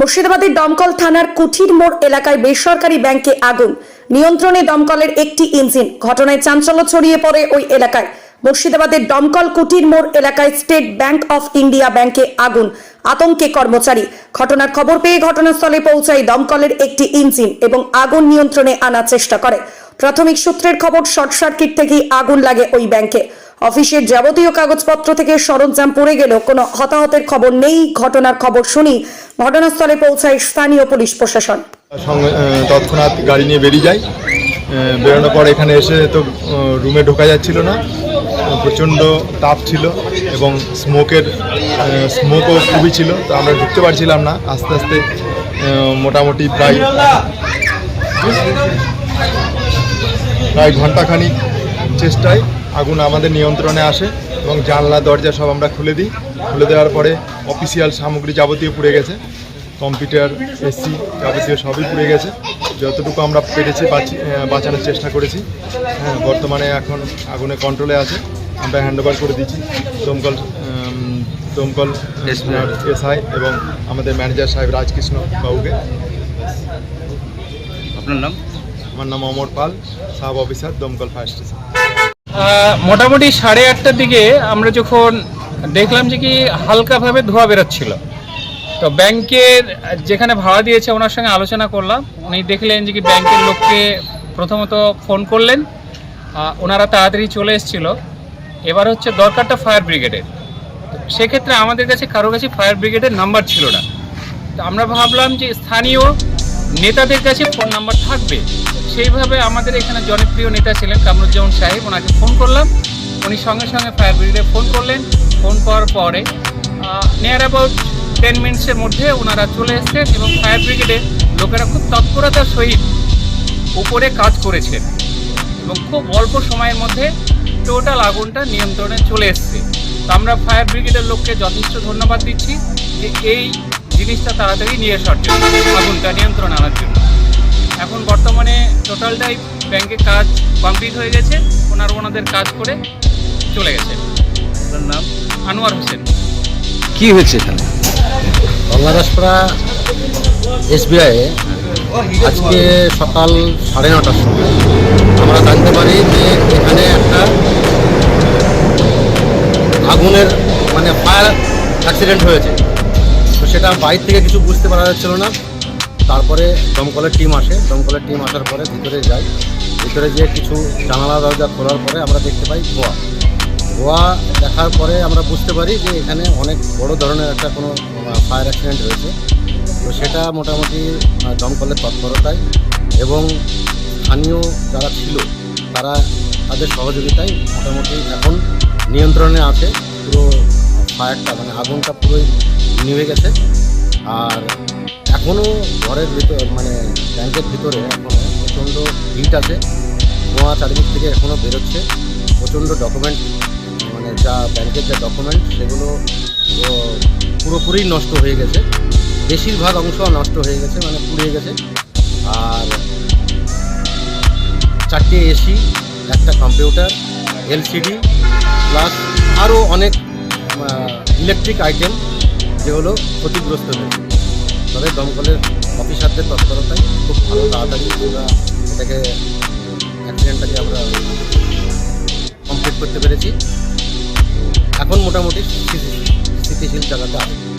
মুর্শিদাবাদের দমকল থানার কুঠির মোড় এলাকায় বেসরকারি ব্যাংকে আগুন। নিয়ন্ত্রণে দমকলের একটি ইঞ্জিন। ঘটনায় চাঞ্চল্য ছড়িয়ে পড়ে ওই এলাকায়। মুর্শিদাবাদের দমকল কুটির মোড় এলাকায় স্টেট ব্যাংক অফ ইন্ডিয়া ব্যাংকে আগুন। আতঙ্কে কর্মচারী। ঘটনার খবর পেয়ে ঘটনাস্থলে পৌঁছায় দমকলের একটি ইঞ্জিন এবং আগুন নিয়ন্ত্রণে আনার চেষ্টা করে। প্রাথমিক সূত্রের খবর, শর্ট সার্কিট থেকেই আগুন লাগে ওই ব্যাংকে। অফিসের যাবতীয় কাগজপত্র থেকে সরঞ্জাম পড়ে গেল কোনো হতাহতের খবর নেই। ঘটনার খবর শুনি ঘটনাস্থলে পৌঁছায় স্থানীয় পুলিশ প্রশাসন। তৎক্ষণাৎ গাড়ি নিয়ে বেরিয়ে যায়। বেরোনোর পর এখানে এসে তো রুমে ঢোকা যাচ্ছিল না। প্রচণ্ড তাপ ছিল এবং স্মোকের স্মোকও খুবই ছিল। তো আমরা ঢুকতে পারছিলাম না। আস্তে আস্তে মোটামুটি প্রায় প্রায় ঘন্টাখানিক চেষ্টায় আগুন আমাদের নিয়ন্ত্রণে আসে এবং জানলা দরজা সব আমরা খুলে দিই। খুলে দেওয়ার পরে অফিসিয়াল সামগ্রী যাবতীয় পুড়ে গেছে। কম্পিউটার এসি যাবতীয় সবই পুড়ে গেছে। যতটুকু আমরা পেরেছি বাঁচি- বাঁচানোর চেষ্টা করেছি। হ্যাঁ বর্তমানে এখন আগুনে কন্ট্রোলে আছে। আমরা হ্যান্ড ওভার করে দিচ্ছি। দমকল দমকল এসআই এবং আমাদের ম্যানেজার সাহেব রাজকৃষ্ণ বাবুকে। আপনার নাম? আমার নাম অমর পাল সাব অফিসার দমকল ফায়ার স্টেশন মোটামুটি সাড়ে আটটার দিকে আমরা যখন দেখলাম যে কি হালকাভাবে ধোঁয়া বেরোচ্ছিল, তো ব্যাংকের যেখানে ভাড়া দিয়েছে ওনার সঙ্গে আলোচনা করলাম। উনি দেখলেন যে কি ব্যাংকের লোককে প্রথমত ফোন করলেন ওনারা তাড়াতাড়ি চলে এসেছিল। এবার হচ্ছে দরকারটা ফায়ার ব্রিগেডের। সেক্ষেত্রে আমাদের কাছে, কারও কাছে ফায়ার ব্রিগেডের নাম্বার ছিল না। তো আমরা ভাবলাম যে স্থানীয় নেতাদের কাছে ফোন নাম্বার থাকবে। সেইভাবে আমাদের এখানে জনপ্রিয় নেতা ছিলেন কামরুজ্জামান সাহেব। ওনাকে ফোন করলাম। উনি সঙ্গে সঙ্গে ফায়ার ব্রিগেডে ফোন করলেন। ফোন করার পরে নিয়ার অ্যাবাউট টেন মিনিটসের মধ্যে ওনারা চলে এসেছেন এবং ফায়ার ব্রিগেডের লোকেরা খুব তৎপরতার সহিত উপরে কাজ করেছেন এবং খুব অল্প সময়ের মধ্যে টোটাল আগুনটা নিয়ন্ত্রণে চলে এসছে। তো আমরা ফায়ার ব্রিগেডের লোককে যথেষ্ট ধন্যবাদ দিচ্ছি যে এই জিনিসটা তাড়াতাড়ি নিয়ে আসার জন্য, আগুনটা নিয়ন্ত্রণ আনার জন্য। এখন বর্তমানে টোটালটাই ব্যাংকে কাজ কমপ্লিট হয়ে গেছে। ওনার ওনাদের কাজ করে চলে গেছে। আপনার নাম? আনোয়ার হোসেন। কি হয়েছে এখানে? বাংলাদেশপাড়া এসবিআই আজকে সকাল সাড়ে নটার সময় আমরা জানতে পারি যে এখানে একটা আগুনের মানে ফায়ার অ্যাক্সিডেন্ট হয়েছে। তো সেটা বাইরে থেকে কিছু বুঝতে পারা যাচ্ছিল না। তারপরে দমকলের টিম আসে। দমকলের টিম আসার পরে ভিতরে যাই। ভিতরে গিয়ে কিছু জানালা, দরজা খোলার পরে আমরা দেখতে পাই ধোয়া ধোয়া দেখার পরে আমরা বুঝতে পারি যে এখানে অনেক বড় ধরনের একটা কোনো ফায়ার অ্যাক্সিডেন্ট রয়েছে। তো সেটা মোটামুটি দমকলের তৎপরতায় এবং স্থানীয় যারা ছিল, তারা তাদের সহযোগিতায় মোটামুটি এখন নিয়ন্ত্রণে আছে। পুরো ফায়ারটা মানে আগুনটা পুরোই নিভে গেছে। আর এখনও ঘরের ভিতর মানে ব্যাংকের ভিতরে এখনও প্রচণ্ড হিট আছে। ধোঁয়া চারিদিক থেকে এখনও বেরোচ্ছে। প্রচণ্ড ডকুমেন্ট মানে যা ব্যাংকের যা ডকুমেন্ট সেগুলো পুরোপুরি নষ্ট হয়ে গেছে। বেশিরভাগ অংশ নষ্ট হয়ে গেছে মানে পুড়িয়ে গেছে। আর চারটে এসি, একটা কম্পিউটার এলসিডি প্লাস আরও অনেক ইলেকট্রিক আইটেম যেগুলো ক্ষতিগ্রস্ত হয়েছে। তবে দমকলের অফিসারদের তৎপরতায় খুব ভালো তাড়াতাড়ি আমরা এটাকে, অ্যাক্সিডেন্টটাকে আমরা কমপ্লিট করতে পেরেছি। এখন মোটামুটি স্থিতি- স্থিতিশীল জায়গাতে আছে